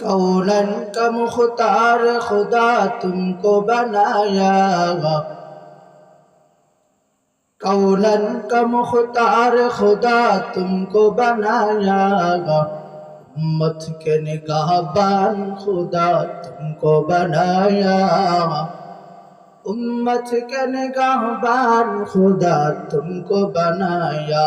कौलन का मुख्तार खुदा तुमको बनाया कौलन का मुख्तार खुदा तुमको बनाया उम्मत के निगाहबान खुदा तुमको बनाया उम्मत के निगाहबान खुदा तुमको बनाया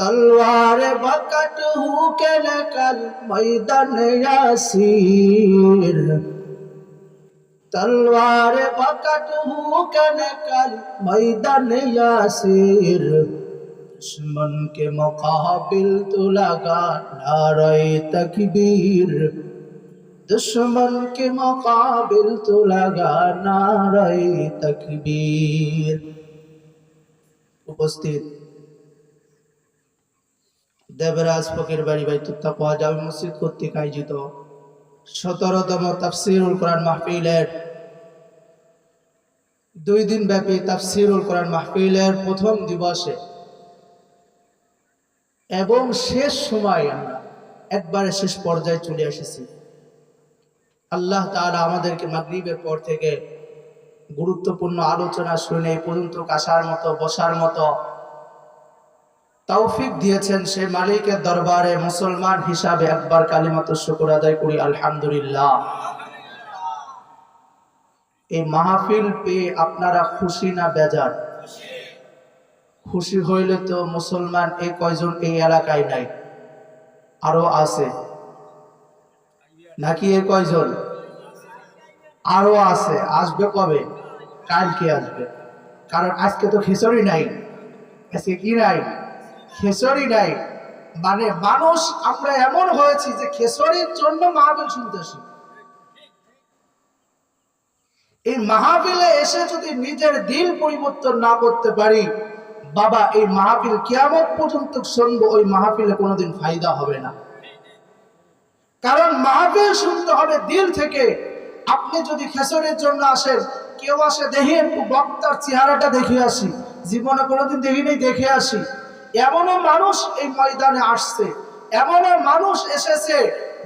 तलवार बकट हूँ के लेकर मैदान यासीर तलवार बकट हूँ के लेकर मैदान यासीर दुश्मन के मुकाबिल तो लगा नारे तकबीर दुश्मन के मुकाबिल तो लगा नारे तकबीर उपस्थित দেবরাজ ফকির বাড়ি বাইতুত্তা পাওয়া যাবে মসজিদ কর্তৃক আয়োজিত। সতেরোতম তাফসিরুল কোরআন মাহফিলের দুই দিন ব্যাপী তাফসিরুল কোরআন মাহফিলের প্রথম দিবসে। এবং শেষ সময় আমরা একবারে শেষ পর্যায়ে চলে এসেছি। আল্লাহ তাআলা আমাদেরকে মাগরিবের পর থেকে গুরুত্বপূর্ণ আলোচনা শুনে এই পর্যন্ত আসার মতো, বসার মতো তৌফিক দিয়েছেন সে মালিকের দরবারে মুসলমান হিসাবে একবার কালিমাত শুকর আদায় করি, আলহামদুলিল্লাহ। এই মাহফিল পেয়ে আপনারা খুশি না বেজার? খুশি হইলে তো মুসলমান এই কয়জন এই এলাকায় নাই? আরও আছে। নাকি এ কয়জন? আরও আছে। আসবে কবে? কালকে আসবে। কারণ আজকে তো খিচুড়ি নাই। আজকে কি নাই? খেসরি নাই। মানে মানুষ, আমরা এমন হয়েছি যে খেসরির জন্য মাহবিল শুনতেছি এই মাহবিলে এসে যদি নিজের দিল পরিবর্তন না করতে পারি, বাবা, এই মাহফিল কিয়ামত পর্যন্ত শুনব, ওই মাহফিলে কোনোদিন ফায়দা হবে না। কারণ মাহফিল শুনতে হবে দিল থেকে। আপনি যদি খেসরের জন্য আসেন, কেউ আসে দেখে, একটু বক্তার চেহারাটা দেখে আসি। জীবনে কোনোদিন দেখি নেই দেখে আসি। এমনও মানুষ এই ময়দানে আসছে। এমনও মানুষ এসেছে।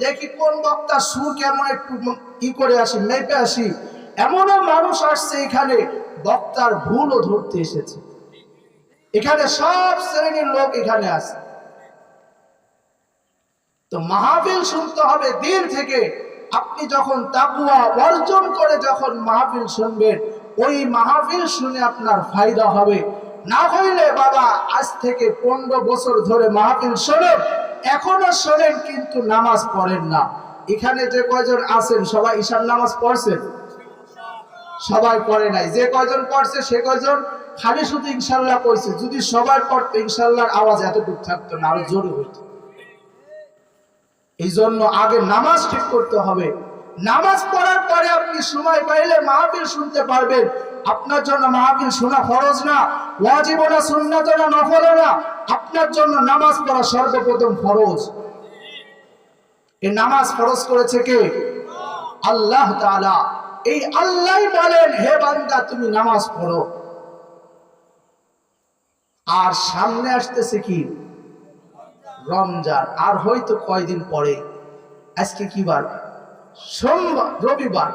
দেখি কোন বক্তা সুর কেমন একটু ই করে আসি, মেপে আসি। এমনও মানুষ আসছে এখানে, বক্তার ভুলও ধরতে এসেছে। এখানে সব শ্রেণির লোক এখানে আছে। তো মাহফিল শুনতে হবে দিল থেকে। আপনি যখন তাকুয়া অর্জন করে যখন মাহফিল শুনবেন, ওই মাহফিল শুনে আপনার ফায়দা হবে। না হইলে বাবা, আজ থেকে পনেরো বছর ধরে মাহফিল শোনেন এখনও শোনেন, কিন্তু নামাজ পড়েন না। এখানে যে কয়জন আছেন, সবাই ঈশান নামাজ পড়ছেন সবাই পড়ে নাই। যে কয়জন পড়ছে, সে কয়জন? খালি শুধু ইনশাল্লাহ কইছে যদি সবাই পড়তো, ইনশাল্লাহর আওয়াজ এতটুকু থাকতো না, আরও জোরে হইতো। এই জন্য আগে নামাজ ঠিক করতে হবে। নামাজ পড়ার পরে আপনি সময় পাইলে মাহফিল শুনতে পারবেন। আপনার জন্য মাহফিল শোনা ফরজ না। ওয়াজিব না সুন্নাত আপনার জন্য নামাজ পড়া সর্বপ্রথম ফরজ। এই নামাজ ফরজ করেছে কে? আল্লাহ তাআলা। এই বলেন, হে বান্দা, তুমি নামাজ পড়ো। আর সামনে আসতেছে কি? রমজান। আর হয়তো কয়দিন পরে। আজকে কি বার? সোমবার, রবিবার।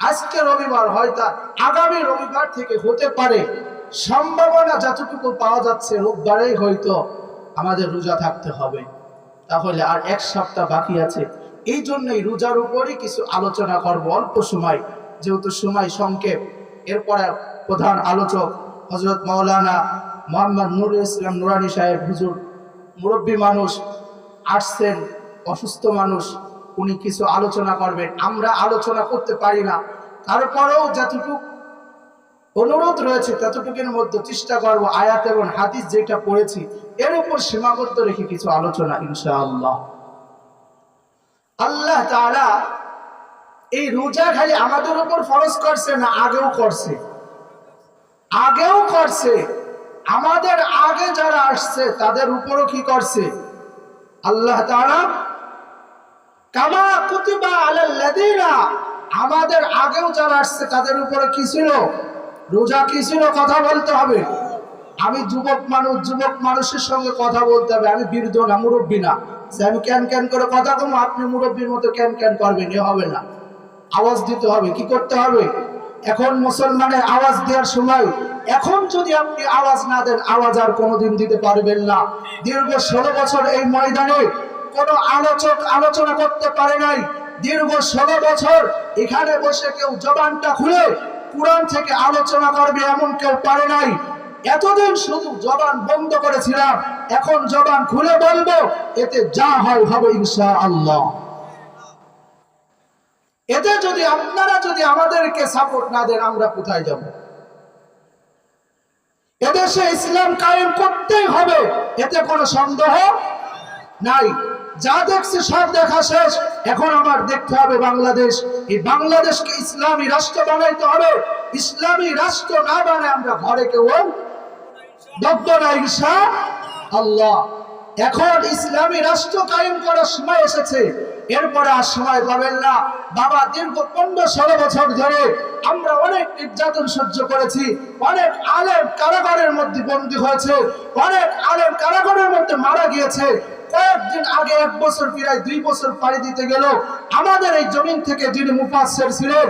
আজকে রবিবার হয়তো আগামী রবিবার থেকে হতে পারে। সম্ভাবনা যতটুকু পাওয়া যাচ্ছে, রোববারেই হয়তো আমাদের রোজা থাকতে হবে। তাহলে আর এক সপ্তাহ বাকি আছে। এই জন্যই রোজার উপরই কিছু আলোচনা করব অল্প সময়। যেহেতু সময় সংক্ষেপ, এরপরে প্রধান আলোচক হজরত মাওলানা মোহাম্মদ নুরুল ইসলাম নুরানি সাহেব, হুজুর, মুরব্বী মানুষ, আসছেন, অসুস্থ মানুষ, উনি কিছু আলোচনা করবেন। আমরা আলোচনা করতে পারি না। তারপরেও যতটুকু অনুরোধ রয়েছে, ততটুকুর মধ্যে চেষ্টা করব আয়াত এবং হাদিস যেটা পড়েছি, এর উপর সীমাবদ্ধ রেখে কিছু আলোচনা, ইনশাআল্লাহ। আল্লাহ তারা এই রোজা খালি আমাদের উপর ফরজ করছে না আগেও করছে? আগেও করছে। আমাদের আগে যারা আসছে, তাদের উপরও কি করছে? আল্লাহ তারা কামা কুতিবা আলাল্লাযিনা আমাদের আগেও যারা আসছে, তাদের উপরে কি ছিল? রোজা কি ছিল কথা বলতে হবে? আমি যুবক মানুষ, যুবক মানুষের সঙ্গে কথা বলতে হবে। আমি বৃদ্ধ না, মুরব্বী না। আমি ক্যান ক্যান করে কথা কমো আপনি মুরব্বীর মতো ক্যান ক্যান করবেন, এ হবে না। আওয়াজ দিতে হবে, কি করতে হবে? এখন মুসলমানের আওয়াজ দেওয়ার সময়, এখন যদি আপনি আওয়াজ না দেন, আওয়াজ আর কোনোদিন দিতে পারবেন না। দীর্ঘ ষোলো বছর এই ময়দানে কোনো আলোচক আলোচনা করতে পারে নাই। দীর্ঘ ষোলো বছর এখানে বসে কেউ জবানটা খুলে কোরআন থেকে আলোচনা করবে এমন কেউ পারে নাই। এতদিন শুধু জবান বন্ধ করেছিলাম, এখন জবান খুলে বলব, এতে যা হয় হবে ইনশা আল্লাহ এতে যদি আপনারা যদি আমাদেরকে সাপোর্ট না দেন, আমরা কোথায় যাব? এদেশে ইসলাম কায়েম করতেই হবে, এতে কোনো সন্দেহ নাই। যা দেখছি সব দেখা শেষ। এখন আমার দেখতে হবে বাংলাদেশ। এই বাংলাদেশকে ইসলামী রাষ্ট্র বানাইতে হবে। ইসলামী রাষ্ট্র না বানায় আমরা ঘরে কেউ আল্লাহ। এখন ইসলামী রাষ্ট্র কায়েম করার সময় এসেছে। এরপরে আর সময় পাবেন না। বাবা, দীর্ঘ পনেরো ষোলো বছর ধরে আমরা অনেক নির্যাতন সহ্য করেছি। অনেক আলেম কারাগারের মধ্যে বন্দী হয়েছে। অনেক আলেম কারাগারের মধ্যে মারা গিয়েছে। কয়েকদিন আগে এক বছর প্রায় দুই বছর পাড়ি দিতে গেল। আমাদের এই জমিন থেকে যিনি মুফাসের ছিলেন,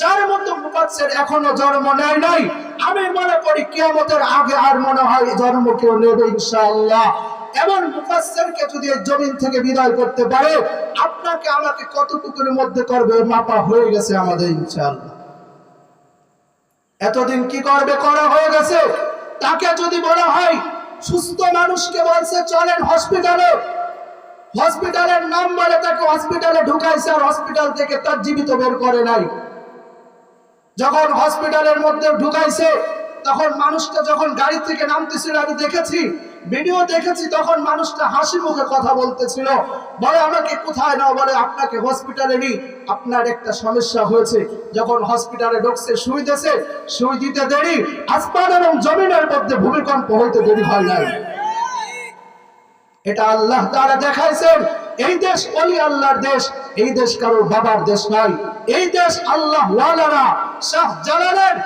যার মতো মুফাসের এখনও জন্ম নেয় নাই। আমি মনে করি কিয়ামতের আগে আর মনে হয় জন্ম কেউ নেবে ইনশাআল্লাহ। এমন মুফাসসিরকে যদি এই জমিন থেকে বিদায় করতে পারে, আপনাকে আমাকে কতটুকুর মধ্যে করবে মাপা হয়ে গেছে আমাদের ইনশাআল্লাহ। এতদিন কি করবে, করা হয়ে গেছে? তাকে যদি বলা হয় সুস্থ মানুষকে বলছে, চলেন হসপিটালে হসপিটালের নাম বলে তাকে হসপিটালে ঢুকাইছে আর হসপিটাল থেকে তার জীবিত বের করে নাই। যখন হসপিটালের মধ্যে ঢুকাইছে, তখন মানুষটা যখন গাড়ি থেকে নামতেছিল, আমি দেখেছি ভিডিও দেখেছি তখন মানুষটা হাসি মুখে কথা বলতেছিল। বলে, আমাকে কোথায় নাও? বলে, আপনাকে হসপিটালে নি আপনার একটা সমস্যা হয়েছে। যখন হসপিটালে ঢুকছে, সুই দিয়েছে সুই দিতে দেরি। আসমান এবং জমিনের মধ্যে ভূমিকম্প হইতে দেরি হয় নাই। এটা আল্লাহ তাআলা দেখাইছেন। এই দেশ ওলি আল্লাহর দেশ, এই দেশ কারোর বাবার দেশ নয়। এই দেশ আল্লাহ ওয়ালারা শাহ জালালের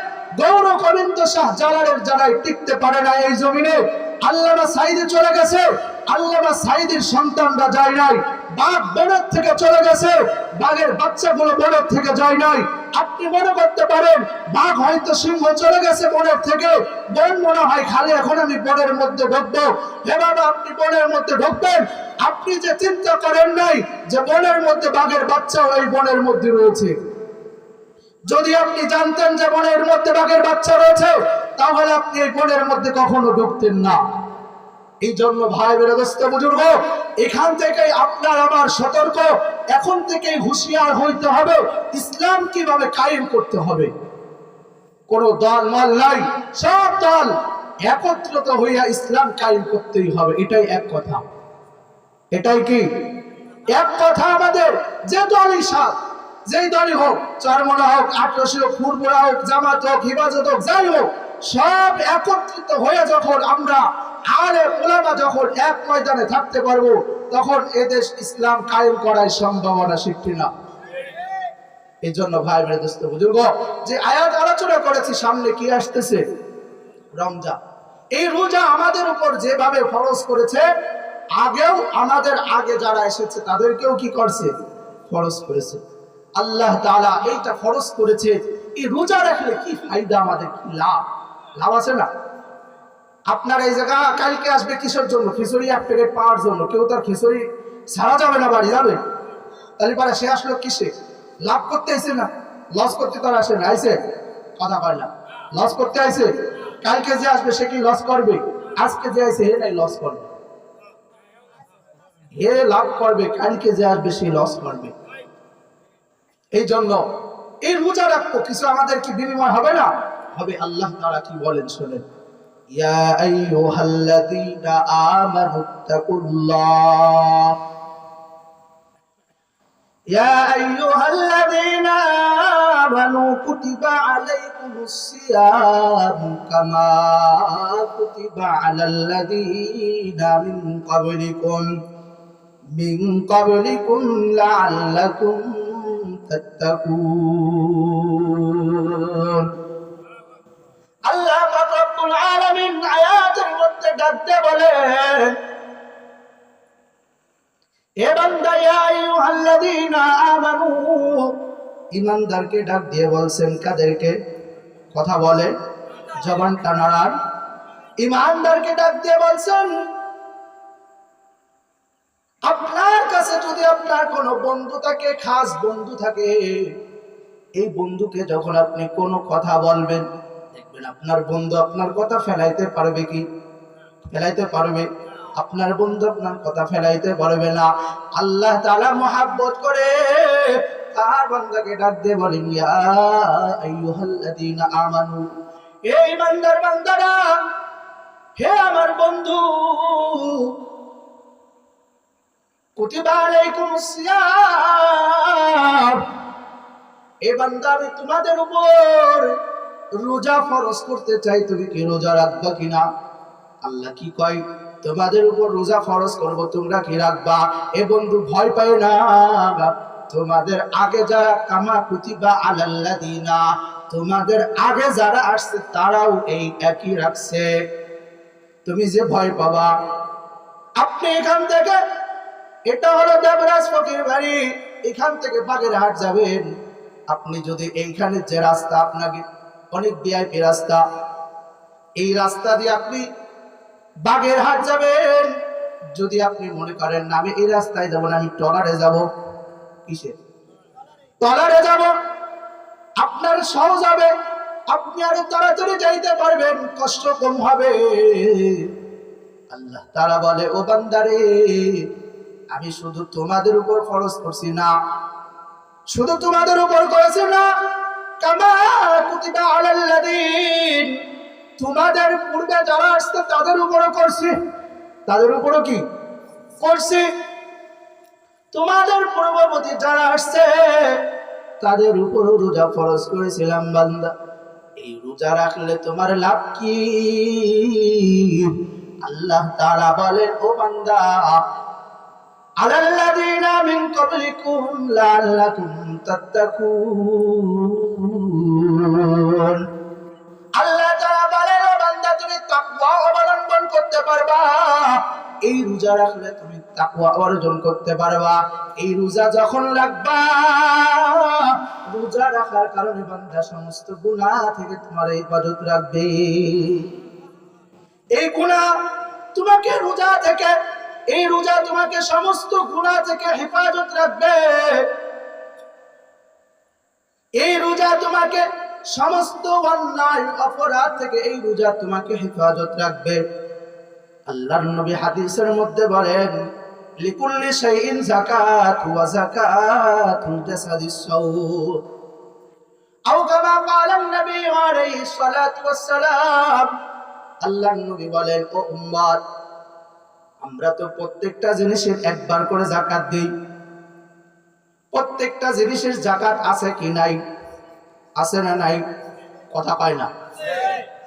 গৌর গোবিন্দ শাহ জালালের যারাই টিকতে পারে না এই জমিনে। আল্লামা সাইদে চলে গেছে। আল্লামা সাইদের সন্তানরা যায় নাই। বাঘ বনের থেকে চলে গেছে। বাঘের বাচ্চাগুলো বনের থেকে যায় নাই। আপনি মনে করতে পারেন, বাঘ হয়তো সিংহ চলে গেছে বনের থেকে। বন মনে হয় খালি এখন আমি বনের মধ্যে ঢুকবো। এভাবে আপনি বনের মধ্যে ঢুকবেন। আপনি যে চিন্তা করেন নাই যে বনের মধ্যে বাঘের বাচ্চা ওই বনের মধ্যে রয়েছে। যদি আপনি জানতেন যে বনের মধ্যে বাঘের বাচ্চা রয়েছে তাহলে আপনি এই বনের মধ্যে কখনো ঢুকতেন না। এই জন্য ভাই বেরোদস্ত বুজুর্গ, এখান থেকেই আপনার আমার সতর্ক। এখন থেকেই হুঁশিয়ার হইতে হবে, ইসলাম কীভাবে কায়েম করতে হবে। কোন দল মাল নাই, সব দল একত্রিত হইয়া ইসলাম কায়েম করতেই হবে, এটাই এক কথা। এটাই কি? এক কথা আমাদের, যে দলই সাথ যেই দলই হোক, চরমনা হোক, আটরসি হোক ফুরপুরা হোক, জামাত হোক, হিফাজত হোক, যাই হোক সব একত্রিত হয়ে যখন আমরা আরে ওলামা যখন এক ময়দানে থাকতে পারব, তখন এদেশ ইসলাম কায়েম করার সম্ভাবনা শিখছি না এই জন্য ভাই ভাই দোস্ত, বুজুর্গ, যে আয়াত আলোচনা করেছি, সামনে কি আসতেছে? রমজান। এই রোজা আমাদের উপর যেভাবে ফরজ করেছে, আগেও আমাদের আগে যারা এসেছে, তাদেরকেও কি করছে? ফরজ করেছে। আল্লাহ তাআলা এইটা ফরজ করেছে। এই রোজা রাখলে কি ফায়দা, আমাদের কি লাভ? লাভ আছে না? আপনার এই জায়গা কালকে আসবে কিসের জন্য? খিচুড়ি এক প্যাকেট পাওয়ার জন্য। কেউ তার খিচুড়ি ছাড়া যাবে না বাড়ি, যাবে? তাহলে পারে সে আসলো কিসে? লাভ করতে আইসে না? লস করতে তার আসে না। আইসে কথা কয় না। লস করতে আইসে কালকে যে আসবে, সে কি লস করবে? আজকে যে আইসে হে নাই লস করবে। হে লাভ করবে, কালকে যে আসবে, সে লস করবে। এই জন্য এই রোজা রাখব। কিছু আমাদের কি বিনিময় হবে না? হবে আল্লাহ তারা কি বলেন শোনেন। ইয়া আইয়ুহাল্লাযীনা আল্লাহ রব্বুল আলামিন আয়াতের মধ্যে ডাকতে বলেন, এ বান্দা, ইয়া আইয়ুহাল্লাযীনা আমানু। ইমানদারকে ডাক দিয়ে বলছেন, কাদেরকে? কথা বলে, জবানটা নাড়ান। ইমানদারকে ডাক দিয়ে বলছেন, আপনার কাছে যদি আপনার কোনো বন্ধু থাকে, খাস বন্ধু থাকে, এই বন্ধুকে যখন আপনি কোনো কথা বলবেন দেখবেন, আপনার বন্ধু আপনার কথা ফেলাইতে পারবে কি? ফেলাইতে পারবে? আপনার বন্ধু আপনার কথা ফেলাইতে পারবে না। আল্লাহ তাআলা মহাব্বত করে তার বান্দাকে ডাক দিয়ে বলেন, ইয়া আইয়ুহাল্লাযীনা আমানু হে ইমানদার বান্দারা, হে আমার বন্ধু, কুতিবা আলাইকুমুস সিয়াম, এ বান্দা আমি তোমাদের উপর রোজা ফরজ করতে চাই, তুমি কি রোজা রাখবা কিনা? আল্লাহ কি কয়? তোমাদের উপর রোজা ফরজ করব, তোমরা কি রাখবা? এ বন্ধু, ভয় পায় না। তোমাদের আগে যারা কামা কুতিবা আলাল্লাদিনা তোমাদের আগে যারা আসছে, তারাও এই একই রাখছে। তুমি যে ভয় পাবা। আপনি এখান থেকে, এটা হলো দেবরাজ ফকির বাড়ি, এখান থেকে বাগেরহাট যাবেন। আপনি যদি এইখানে যে রাস্তা আপনাকে অনেক ভিআইপি রাস্তা। এই রাস্তা দিয়ে আপনি বাগেরহাট যাবেন। যদি আপনি মনে করেন, না, আমি এই রাস্তায় যাব না, আমি টলারে যাব। কিসে? টলারে যাব। আপনার সহজ হবে আপনি আরও তাড়াতাড়ি যাইতে পারবেন, কষ্ট কম হবে। আল্লাহ তারা বলে, ও বান্দারে, আমি শুধু তোমাদের উপর খরচ করছি না। শুধু তোমাদের উপর করেছি না তোমাদের পূর্বে যারা আসতে তাদের উপরও করছে। তাদের উপরও কি? করছে। তোমাদের পূর্ববর্তী যারা আসছে, তাদের উপরও রোজা ফরজ করেছিলাম, বান্দা। এই রোজা রাখলে তোমার লাভ কি? আল্লাহ তারা বলেন, ও বান্দা আল্লাহ দিন আমি আলাল্লাদিনা মিন কুম তত্তা তাত্তাকুন। আল্লাহ বান্দা, তুমি তাকওয়া অবলম্বন করতে পারবা। এই রোজা রাখলে তুমি তাকওয়া অর্জন করতে পারবা। এই রোজা যখন রাখবা, রোজা রাখার কারণে বান্দা সমস্ত গুনাহ থেকে তোমার রাখবে। এই গুনাহ তোমাকে রোজা থেকে, এই রোজা তোমাকে সমস্ত গুণা থেকে হেফাজত রাখবে। এই রোজা তোমাকে সমস্ত অন্যায় অপরাধ থেকে এই রোজা তোমাকে হেফাজত রাখবে। আল্লাহর নবী হাদিসের মধ্যে বলেন, লিকুল্লি শাইইন যাকাত ওয়া যাকাতুল জাসাদিস সাউম আও কামা ক্বালা নবী আলাইহিস সালাতু ওয়াস সালাম। আল্লাহর নবী বলেন, ও উম্মত আমরা তো প্রত্যেকটা জিনিসের একবার করে জাকাত দিই। প্রত্যেকটা জিনিসের জাকাত আছে কি নাই? আছে না নাই, কথা পায় না।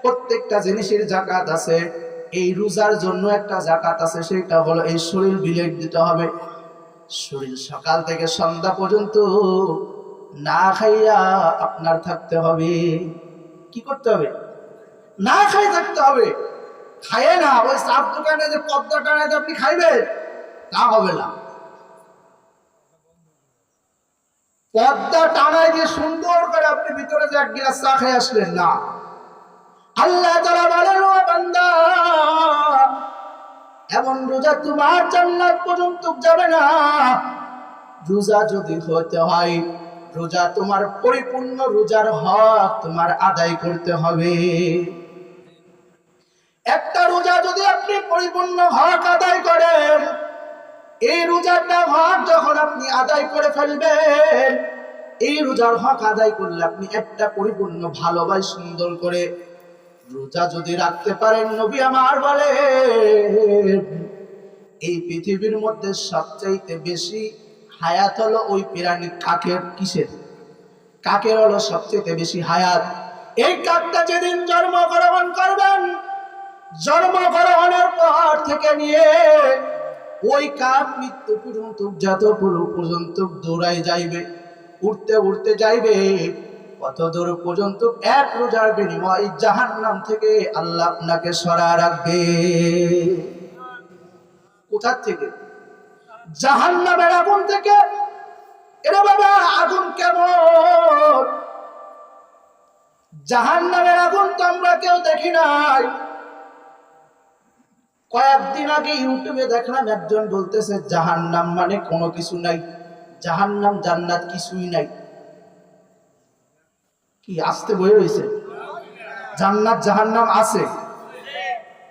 প্রত্যেকটা জিনিসের জাকাত আছে, এই রোজার জন্য একটা জাকাত আছে, সেটা হলো এই শরীর বিলেট দিতে হবে। শরীর সকাল থেকে সন্ধ্যা পর্যন্ত না খাইয়া আপনার থাকতে হবে। কি করতে হবে? না খাই থাকতে হবে। খাইয়ে না, ওই চাপ দোকানে যে পদ্মা টানায় আপনি খাইবেন, তা হবে না। পদ্মা টানায় দিয়ে সুন্দর করে আপনি ভিতরে যে এক গিলাস চা খেয়ে আসলেন, না। আল্লাহ তারা বলেন, ও বান্দা, এমন রোজা তোমার জান্নাত পর্যন্ত যাবে না। রোজা যদি হতে হয়, রোজা তোমার পরিপূর্ণ রোজার হক তোমার আদায় করতে হবে। একটা রোজা যদি আপনি পরিপূর্ণ হক আদায় করেন এই রোজাটা হক যখন আপনি আদায় করে ফেলবেন, এই রোজার হক আদায় করলে আপনি একটা পরিপূর্ণ ভালোবাস সুন্দর করে রোজা যদি রাখতে পারেন, নবী আমার বলে এই পৃথিবীর মধ্যে সবচাইতে বেশি হায়াত হলো ওই প্রাণী কাকের কিসের? কাকের হলো সবচেয়ে বেশি হায়াত? এই কাকটা যেদিন জন্মগ্রহণ করবেন, জন্মগ্রহণের পর থেকে নিয়ে ওই কাক মৃত্যু পর্যন্ত যত পুরো পর্যন্ত দৌড়াই যাইবে, উঠতে উঠতে যাইবে কত দূর পর্যন্ত এক রোজার বিনিময় জাহান নাম থেকে আল্লাহ আপনাকে সরা রাখবে। কোথার থেকে? জাহান নামের আগুন থেকে। এরে বাবা, আগুন কেমন? জাহান নামের আগুন তো আমরা কেউ দেখি নাই। কয়েকদিন আগে ইউটিউবে দেখলাম একজন বলতেছে জাহান নাম মানে কোনো কিছু নাই। জাহান নাম জান্নাত কিছুই নাই। কি, আসতে বয়ে রয়েছে জান্নাত জাহান নাম আছে।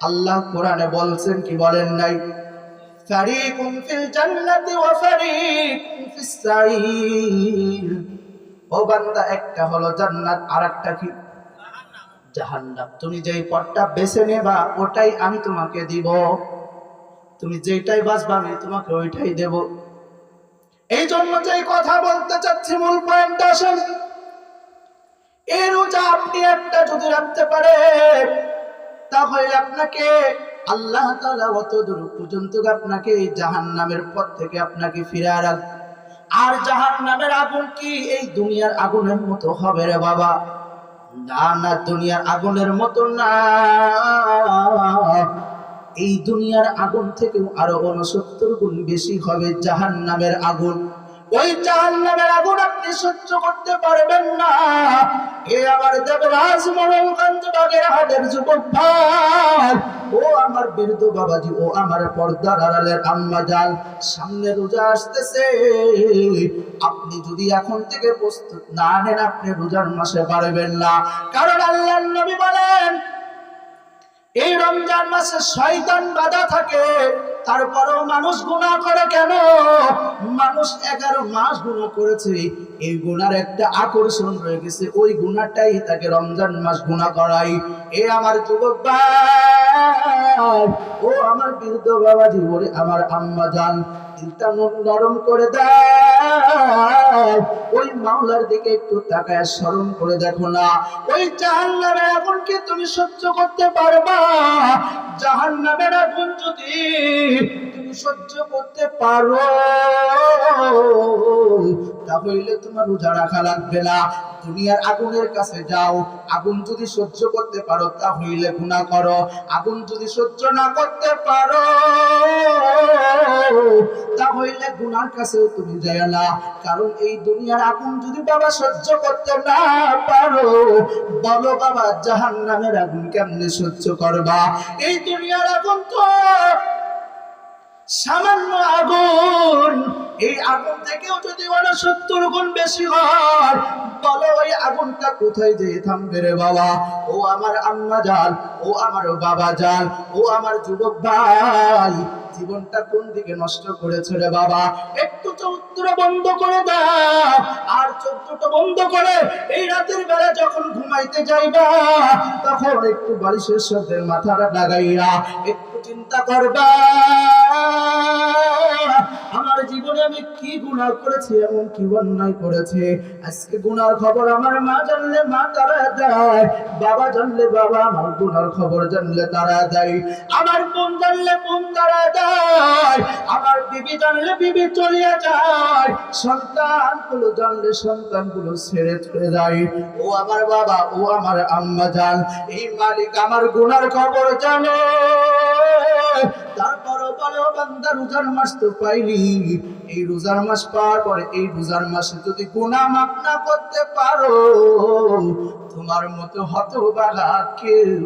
আল্লাহ কোরআনে বলছেন কি বলেন নাই? ও বান্দা, একটা হলো জান্নাত আর একটা কি? জাহান্নাম। তুমি যেই পথটা বেছে নেবা, ওটাই আমি তোমাকে দিব। তুমি যেটাই বাঁচবা, আমি তোমাকে ওইটাই দেব। এই জন্য যেই কথা বলতে চাচ্ছি, মূল পয়েন্ট আসেন। এই রোজা আপনি একটা যদি রাখতে পারেন, তাহলে আপনাকে আল্লাহ তাআলা অত দূর পর্যন্ত আপনাকে এই জাহান্নামের পথ থেকে আপনাকে ফিরে রাখবে আর জাহান্নামের আগুন কি? এই দুনিয়ার আগুনের মতো হবে রে বাবা। না না দুনিয়ার আগুনের মতো না। এই দুনিয়ার আগুন থেকেও আরও উনসত্তর গুণ বেশি হবে জাহান নামের আগুন। ওই জাহান নামের আগুন আপনি সহ্য করতে পারবেন না। এ আমার দেবরাজ মনোগঞ্জ বাগের হাটের যুবক ভাই। ও আমার বীরদ বাবাজি, ও আমার পর্দার আড়ালের আম্মা যান সামনে রোজা আসতেছে। আপনি যদি এখন থেকে প্রস্তুত না নেন, আপনি রোজার মাসে পারবেন না। কারণ আল্লাহ নবী বলেন, এই রমজান মাসে শয়তান বাধা থাকে। তারপরেও মানুষ গুণা করে কেন? মানুষ এগারো মাস গুণা করেছে, এই গুণার একটা আকর্ষণ রয়ে গেছে। ওই গুণাটাই তাকে রমজান মাস গুণা করাই এ আমার যুবক ও আমার বৃদ্ধ বাবা ওরে আমার আম্মা দিলটা নরম করে ওই মাওলার দিকে একটু তাকায়, স্মরণ করে দেখো না। ওই জাহান্নামের আগুনকে তুমি সহ্য করতে পারবা? জাহান্নামের আগুন যদি সহ্য করতে পারো। তাহলে তোমার রোজা রাখা লাগবে না। দুনিয়ার আগুনের কাছে যাও। আগুন যদি সহ্য করতে পারো, তাহলে গুণা করো। আগুন যদি সহ্য না করতে পারো, তাহলে গুনার কাছেও তুমি যায় না। কারণ এই দুনিয়ার আগুন যদি বাবা সহ্য করতে না পারো, বলো বাবা জাহান নামের আগুন কেমনে সহ্য করবা? এই দুনিয়ার আগুন তো সামান্য আগুন। এই আগুন থেকেও যদি সত্তর গুণ বেশি হয়, বলো ওই আগুনটা কোথায় যেয়ে থামবে রে বাবা? ও আমার আম্মা জান ও আমার বাবা জান ও আমার যুবক ভাই। জীবনটা কোন দিকে নষ্ট করেছে রে বাবা? একটু চৌদ্দ বন্ধ করে দাও, আর চোদ্দটা বন্ধ করে এই রাতের বেলা যখন ঘুমাইতে যাইবা, তখন একটু বালিশের সাথে মাথাটা লাগাইয়া, একটু চিন্তা করবা। আমার জীবনে আমি কি গুণা করেছি, এমন কি অন্যায় করেছে? আজকে গুনার খবর আমার মা জানলে মা তারা দেয়, বাবা জানলে বাবা, আমার গুনার খবর জানলে তারা দেয়। আমার বোন জানলে বোন তারা দেয়, আমার বিবি জানলে বিবি চলিয়া যায়। সন্তানগুলো জানলে সন্তানগুলো ছেড়ে চলে যায়। ও আমার বাবা, ও আমার আম্মা জান, এই মালিক আমার গুনার খবর জানে। তোমার মতো কেউ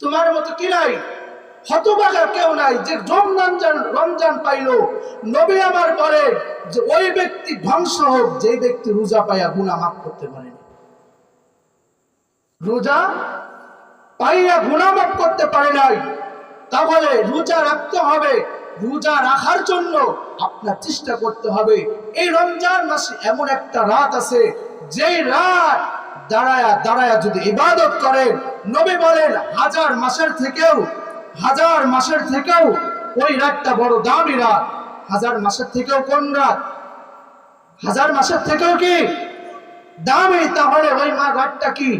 তোমার মতো কি নাই? হতবাগা কেউ নাই যে রমজান রমজান পাইলো। নবী আমার বলে যে ওই ব্যক্তি ধ্বংস হোক যে ব্যক্তি রোজা পাইয়া গুণা মাফ করতে পারেনি। রোজা পাইয়া মাফ করতে পারে নাই, তাহলে রোজা রাখতে হবে। রোজা রাখার জন্য আপনার চেষ্টা করতে হবে। এই রমজান মাসে এমন একটা রাত আছে, যেই রাত দাঁড়ায়া দাঁড়ায়া যদি ইবাদত করেন নবী বলেন, হাজার মাসের থেকেও, হাজার মাসের থেকেও ওই রাতটা বড় দামি রাত। হাজার মাসের থেকেও কোন রাত? হাজার মাসের থেকেও কি? দামি, তাহলে ওই মা রাতটা কি?